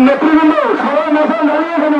নেতৃবৃন্দ সবাই মশাল দাঁড়িয়ে ফেলুন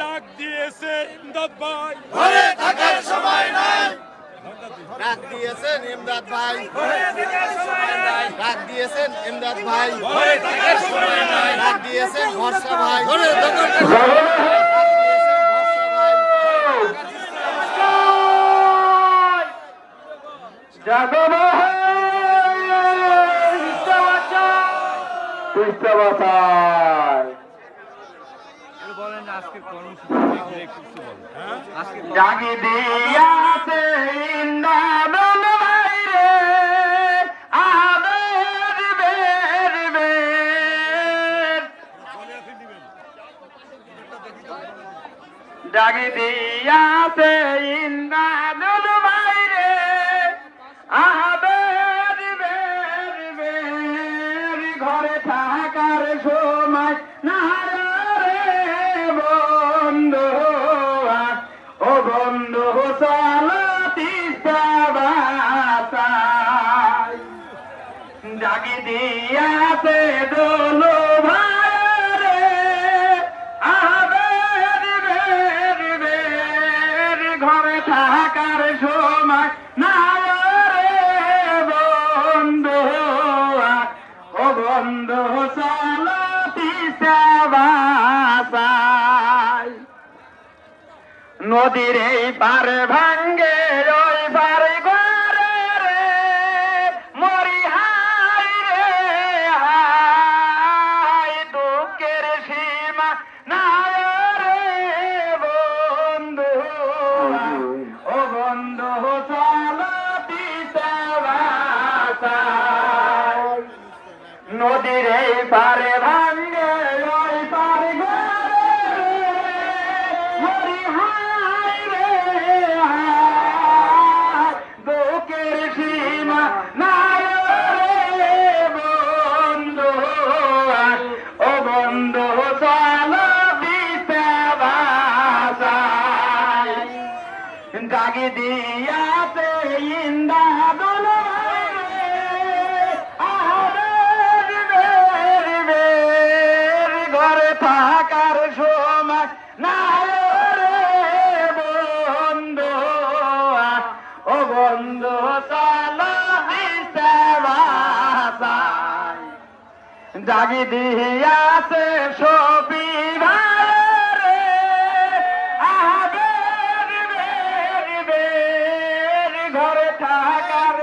ডাক দিয়েছে ইমদাদ ভাই। ডাক দিয়েছেন ইমদাদ ভাই। ডাক দিয়েছেন ইমদাদ ভাই। ডাক দিয়েছেন ভরসা ভাই। ডাক দিয়েছেন ভরসা ভাই। যাদব কৃষ্ণবাসায় জাগি দিয়াছে ইন্দ্রানন বাইরে। আবের বের বের জাগি দিয়াছে ইন্দ্রানন বাইরে আবের বন্ধু বাসায়। জাগি দিয়াছে দোলো নদীর এই পারে ভাঙ্গে ওই পারে ঘরে রে মরি হাই রে হাই দুঃখের সীমা নাই রে বন্ধু। ও বন্ধু চলো দিতে বাসায় জাগি দিয়াছে ছবি ঘরে থাকার।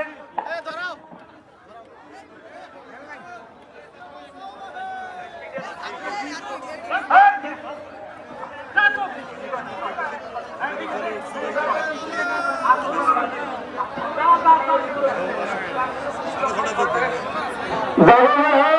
Zahra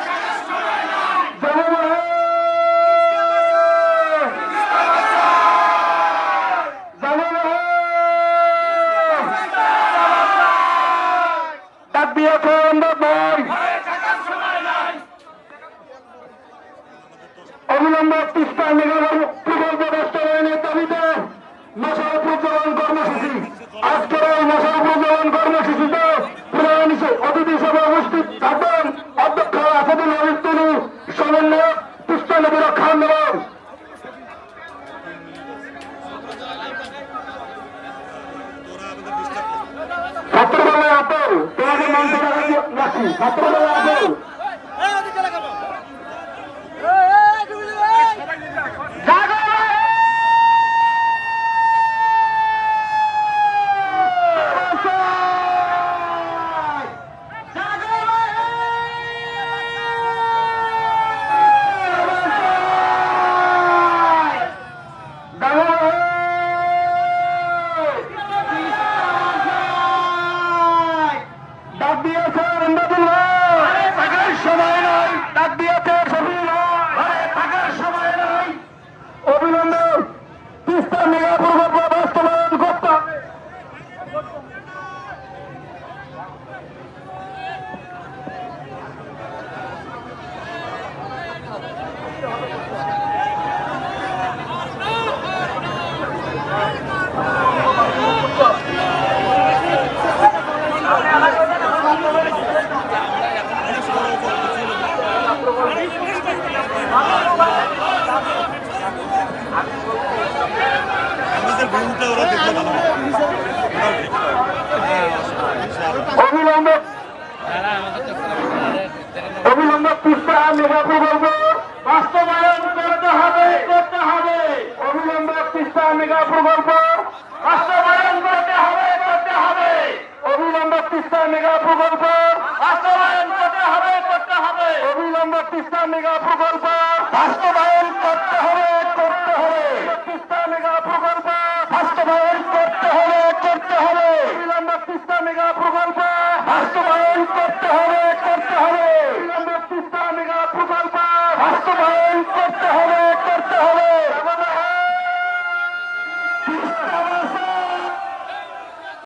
মোহাম্মদ ইসলাম পূর্ব রাষ্ট্রায়নের দাবিতে মশাল প্রচলন কর্মসূচি। আজকের এই মশাল প্রচলন কর্মসূচিতে প্রধান অতিথি সভায় উপস্থিত আমি হাতে বলব বাস্তবায়ন করতে হবে করতে হবে। অবিলম্বে তিস্তা মেগা প্রকল্প